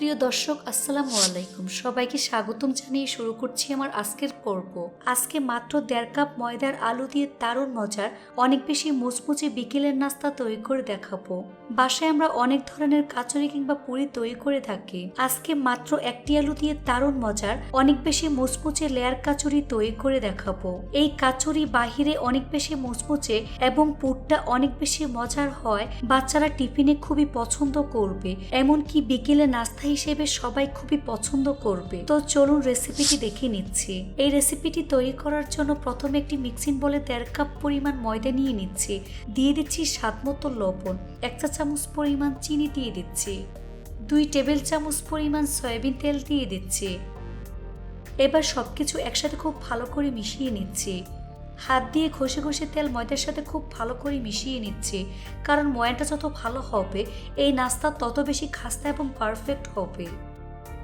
প্রিয় দর্শক, আসসালামু আলাইকুম। সবাইকে স্বাগতম জানিয়ে শুরু করছি আমার আজকের পর্ব। আজকে মাত্র দেড় কাপ ময়দার আলু দিয়ে দারুণ মজার, অনেক বেশি মুচমুচে বিকেলের নাস্তা তৈরি করে দেখাবো। বাসায় আমরা অনেক ধরনের কাচুরি কিংবা পুরি তৈরি করে থাকি। আজকে মাত্র একটি আলু দিয়ে দারুণ মজার, অনেক বেশি মুচমুচে লেয়ার কাচুরি তৈরি করে দেখাবো। এই কাচুরি বাহিরে অনেক বেশি মুচমুচে এবং পুরটা অনেক বেশি মজার হয়, বাচ্চারা টিফিনে খুবই পছন্দ করবে। এমনকি বিকেলে নাস্তা হিসেবে সবাই খুবই পছন্দ করবে। তো চলুন রেসিপিটি দেখে নিচ্ছি। এই রেসিপিটি তৈরি করার জন্য প্রথমে একটি মিক্সিং বলে দেড় কাপ পরিমাণ ময়দা নিয়ে নিচ্ছি। দিয়ে দিচ্ছি স্বাদ মতো লবণ, এক চা চামচ পরিমাণ চিনি দিয়ে দিচ্ছি। দুই টেবিল চামচ পরিমাণ সয়াবিন তেল দিয়ে দিচ্ছি। এবার সবকিছু একসাথে খুব ভালো করে মিশিয়ে নিচ্ছি। হাত দিয়ে ঘষে ঘষে তেল ময়দার সাথে খুব ভালো করে মিশিয়ে নিচ্ছি। কারণ ময়দাটা যত ভালো হবে, এই নাস্তা তত বেশি খাস্তা এবং পারফেক্ট হবে।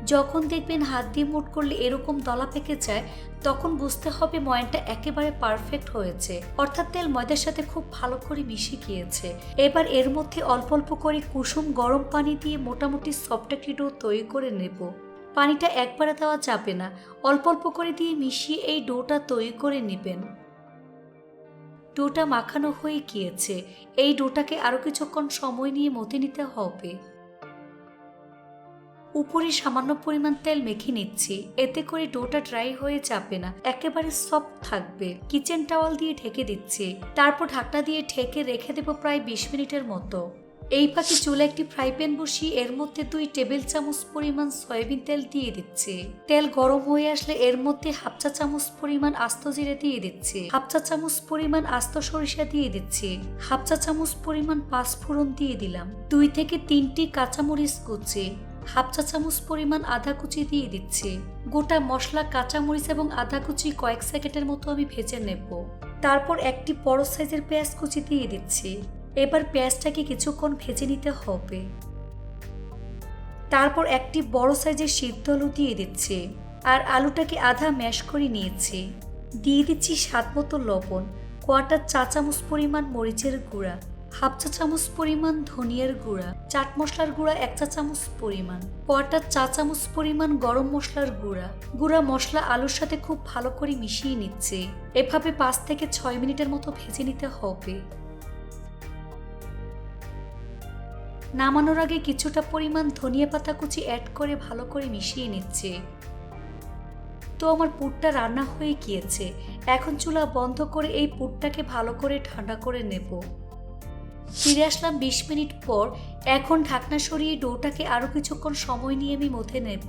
যখন দেখবেন হাত দিয়ে মুট করলে এরকম দলা পেকে যায়, তখন বুঝতে হবে ময়নটা একেবারে পারফেক্ট হয়েছে। অর্থাৎ তেল ময়দার সাথে খুব ভালো করে মিশে গিয়েছে। এবার এর মধ্যে অল্প অল্প করে কুসুম গরম পানি দিয়ে মোটামুটি সফট একটি ডো তৈরি করে নেব। পানিটা একবারে দেওয়া যাবে না। অল্প অল্প করে দিয়ে মিশিয়ে এই ডোটা তৈরি করে নেবেন। ডোটা মাখানো হয়ে গিয়েছে। এই ডোটাকে আরও কিছুক্ষণ সময় নিয়ে মতে নিতে হবে। উপরে সামান্য পরিমাণ তেল মেখে নিচ্ছি। এতে করে ডোটা ড্রাই হয়ে যাবে না। একেবারে সফট থাকবে। কিচেন টাওয়াল দিয়ে ঢেকে দিচ্ছি। তারপর ঢাকনা দিয়ে ঢেকে রেখে দেবো প্রায় বিশ মিনিটের মতো। এই পাখি চুলে একটি ফ্রাই প্যান বসিয়ে এর মধ্যে দুই টেবিল চামচ পরিমাণ সয়াবিন তেল দিয়ে দিচ্ছে। তেল গরম হয়ে আসলে এর মধ্যে হাফ চা চামচ পরিমাণ আস্ত জিরে দিয়ে দিচ্ছে। হাফ চা চামচ পরিমাণ আস্ত সরিষা দিয়ে দিচ্ছে। হাফ চা চামচ পরিমাণ পাঁচ ফোড়ন দিয়ে দিলাম। দুই থেকে তিনটি কাঁচামরিচ কুচি। হাফ চা চামচ পরিমাণ আদা কুচি দিয়ে দিচ্ছে। গোটা মশলা, কাঁচামরিচ এবং আদা কুচি কয়েক সেকেন্ডের মতো আমি ভেজে নেব। তারপর একটি বড় সাইজের পেঁয়াজ কুচি দিয়ে দিচ্ছি। এবার পেঁয়াজটাকে কিছুক্ষণ ভেজে নিতে হবে। তারপর একটি বড় সাইজের সিদ্ধ আলু দিয়ে দিচ্ছে আর আলুটাকে আধা ম্যাশ করে নিয়েছি। দিয়ে দিচ্ছি স্বাদ মতো লবণ, কোয়াটার চা চামচ পরিমাণ মরিচের গুঁড়া, হাফ চা চামচ পরিমাণ ধনিয়ার গুঁড়া, চাট মশলার গুঁড়া এক চা চামচ পরিমাণ, কোয়াটার চা চামচ পরিমাণ গরম মশলার গুঁড়া। গুঁড়া মশলা আলুর সাথে খুব ভালো করে মিশিয়ে নিচ্ছে। এভাবে পাঁচ থেকে ছয় মিনিটের মতো ভেজে নিতে হবে। নামানোর আগে কিছুটা পরিমাণ ধনিয়া পাতা কুচি অ্যাড করে ভালো করে মিশিয়ে নিচ্ছে। তো আমার পুরটা রান্না হয়ে গিয়েছে। এখন চুলা বন্ধ করে এই পুরটাকে ভালো করে ঠান্ডা করে নেব। ফিরে আসলাম বিশ মিনিট পর। এখন ঢাকনা সরিয়ে ডোটাকে আরও কিছুক্ষণ সময় নিয়ে আমি মধ্যে নেব।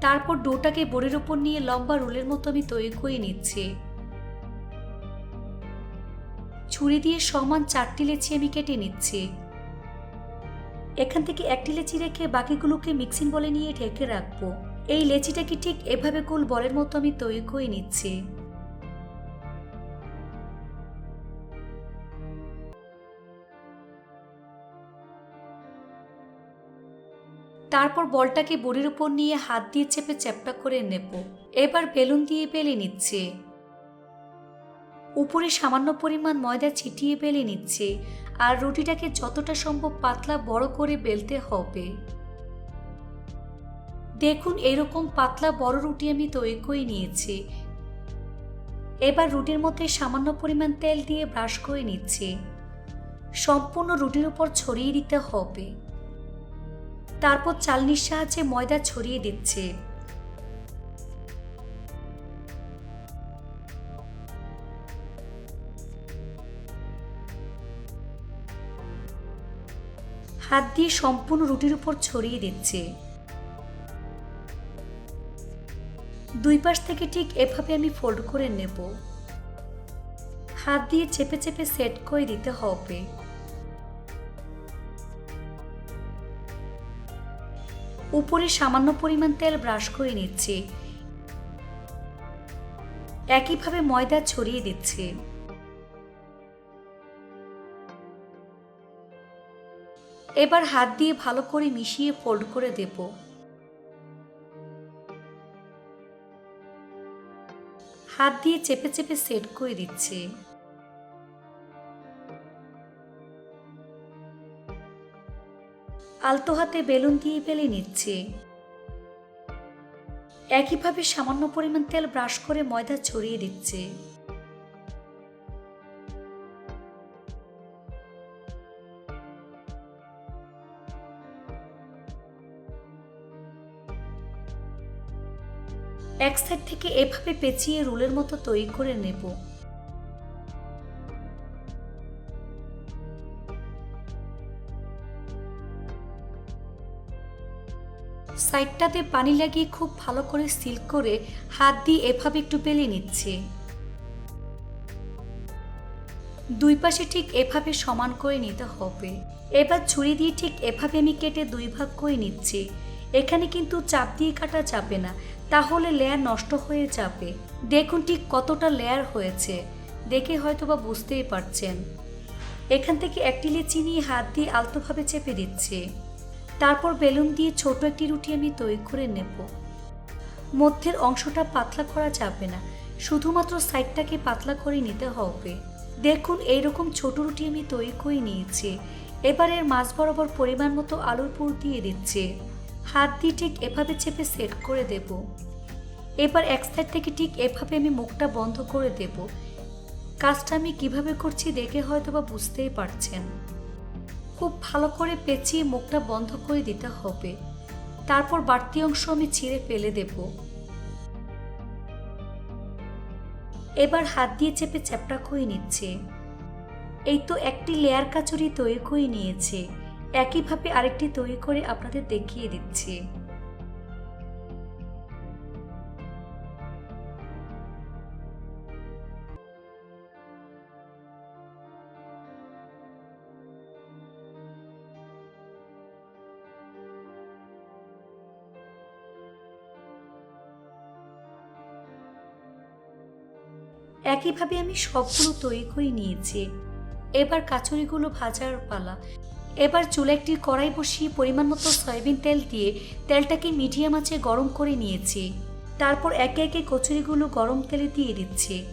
তারপর ডোটাকে বোর্ডের ওপর নিয়ে লম্বা রোলের মতো আমি তৈরি করে নিচ্ছি। ছুরি দিয়ে সমান চারটি লেচি আমি কেটে নিচ্ছি। এখান থেকে একটি লেচি রেখে বাকিগুলোকে মিক্সিং বলে নিয়ে ঢেকে রাখব। এই লেচিটাকে ঠিক এভাবে গোল বলের মতো আমি তৈরি করে নিচ্ছি। তারপর বলটাকে বড়ির উপর নিয়ে হাত দিয়ে চেপে চ্যাপটা করে নেব। এবার বেলুন দিয়ে বেলে নিচ্ছে। উপরে সামান্য পরিমাণ ময়দা ছিটিয়ে বেলে নিচ্ছে আর রুটিটাকে যতটা সম্ভব পাতলা বড় করে বেলতে হবে। দেখুন, এরকম পাতলা বড় রুটি আমি তৈরি করে নিয়েছি। এবার রুটির মধ্যে সামান্য পরিমাণ তেল দিয়ে ব্রাশ করে নিচ্ছি। সম্পূর্ণ রুটির উপর ছড়িয়ে দিতে হবে। তারপর চালনির সাহায্যে ময়দা ছড়িয়ে দিচ্ছে। হাত দিয়ে সম্পূর্ণ রুটির উপর ছড়িয়ে দিচ্ছে। দুই পাশ থেকে ঠিক এভাবে আমি ফোল্ড করে নেব। হাত দিয়ে চেপে চেপে সেট করে দিতে হবে। উপরে সামান্য পরিমাণ তেল ব্রাশ করে নিচ্ছে। একইভাবে ময়দা ছড়িয়ে দিচ্ছে। এবার হাত দিয়ে ভালো করে মিশিয়ে ফোল্ড করে দেব। হাত দিয়ে চেপে চেপে সেট করে দিচ্ছে। আলতো হাতে বেলুন দিয়ে বেলে নিচ্ছে। একইভাবে সামান্য পরিমাণ তেল ব্রাশ করে ময়দা ছড়িয়ে দিচ্ছে। এক সাইড থেকে এভাবে পেঁচিয়ে রোলের মতো তৈরি করে নেব। সাইডটাতে পানি লাগিয়ে খুব ভালো করে সিল করে হাত দিয়ে এভাবে একটু বেলে নিচ্ছে। দুই পাশে ঠিক এভাবে সমান করে নিতে হবে। এবার ছুরি দিয়ে ঠিক এভাবে আমি কেটে দুই ভাগ করে নিচ্ছি। এখানে কিন্তু চাপ দিয়ে কাটা যাবে না। তাহলে লেয়ার নষ্ট হয়ে যাবে। দেখুন ঠিক কতটা লেয়ার হয়েছে। দেখে হয়তো বা বুঝতেই পারছেন। এখান থেকে একটি লেচি নিয়ে হাত দিয়ে আলতোভাবে চেপে দিচ্ছে। তারপর বেলুন দিয়ে ছোট একটি রুটি আমি তৈরি করে নেব। মধ্যের অংশটা পাতলা করা যাবে না। শুধুমাত্র সাইডটাকে পাতলা করে নিতে হবে। দেখুন এইরকম ছোট রুটি আমি তৈরি করে নিয়েছি। এবার এর মাছ বরাবর পরিমাণ মতো আলুর পুর দিয়ে দিচ্ছে। হাত দিয়ে ঠিক এভাবে চেপে সেট করে দেব। এবার এক সাইড থেকে ঠিক এভাবে আমি মুখটা বন্ধ করে দেব। কাজটা আমি কীভাবে করছি দেখে হয়তো বা বুঝতেই পারছেন। খুব ভালো করে পেঁচিয়ে মুখটা বন্ধ করে দিতে হবে। তারপর বাড়তি অংশ আমি ছিঁড়ে ফেলে দেব। এবার হাত দিয়ে চেপে চ্যাপটা করে নিচ্ছে। এই তো একটি লেয়ার কাচুরি তৈরি করে নিয়েছে। একইভাবে আরেকটি তৈরি করে আপনাদের দেখিয়ে দিচ্ছি। একইভাবে আমি সবগুলো তৈরি করে নিয়েছি। এবার কাচুরিগুলো ভাজার পালা। এবার চুলে একটি কড়াই বসিয়ে পরিমাণ মতো সয়াবিন তেল দিয়ে তেলটাকে মিডিয়াম আঁচে গরম করে নিয়েছি। তারপর একে একে কচুরিগুলো গরম তেলে দিয়ে দিচ্ছি।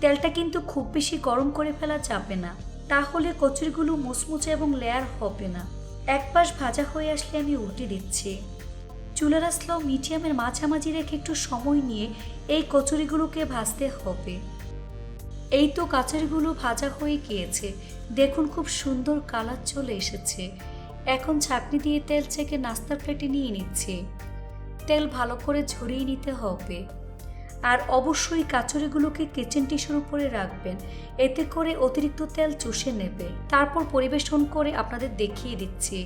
তেলটা কিন্তু খুব বেশি গরম করে ফেলা যাবে না। তাহলে কচুরিগুলো মুচমুচে এবং লেয়ার হবে না। এক পাশ ভাজা হয়ে আসলে আমি উল্টে দিচ্ছি। চুলার আসলেও মিডিয়ামের মাঝামাঝি রেখে একটু সময় নিয়ে এই কচুরিগুলোকে ভাজতে হবে। এই তো কাচারিগুলো ভাজা হয়ে গিয়েছে। দেখুন খুব সুন্দর কালার চলে এসেছে। এখন ছাঁকনি দিয়ে তেল চেকে নাস্তার প্লেটে নিয়ে নিচ্ছে। তেল ভালো করে ঝরিয়ে নিতে হবে। আর অবশ্যই কাচুরিগুলোকে কিচেন টিস্যুর উপরে রাখবেন। এতে করে অতিরিক্ত তেল চুষে নেবে। তারপর পরিবেশন করে আপনাদের দেখিয়ে দিচ্ছি।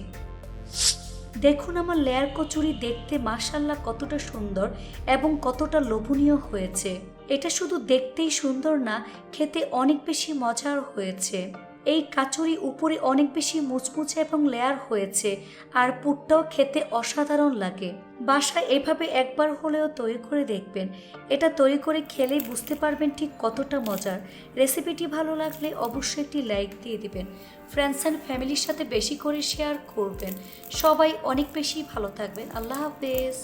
দেখুন আমার লেয়ার কচুরি দেখতে মাশাল্লাহ কতটা সুন্দর এবং কতটা লোভনীয় হয়েছে। এটা শুধু দেখতেই সুন্দর না, খেতে অনেক বেশি মজার হয়েছে। এই কাচুরি উপরে অনেক বেশি মুচমুচে এবং লেয়ার হয়েছে, আর পুরটাও খেতে অসাধারণ লাগে। বাসায় এভাবে একবার হলেও তৈরি করে দেখবেন। এটা তৈরি করে খেলেই বুঝতে পারবেন ঠিক কতটা মজার। রেসিপিটি ভালো লাগলে অবশ্যই একটি লাইক দিয়ে দিবেন। ফ্রেন্ডস অ্যান্ড ফ্যামিলির সাথে বেশি করে শেয়ার করবেন। সবাই অনেক বেশি ভালো থাকবেন। আল্লাহ হাফেজ।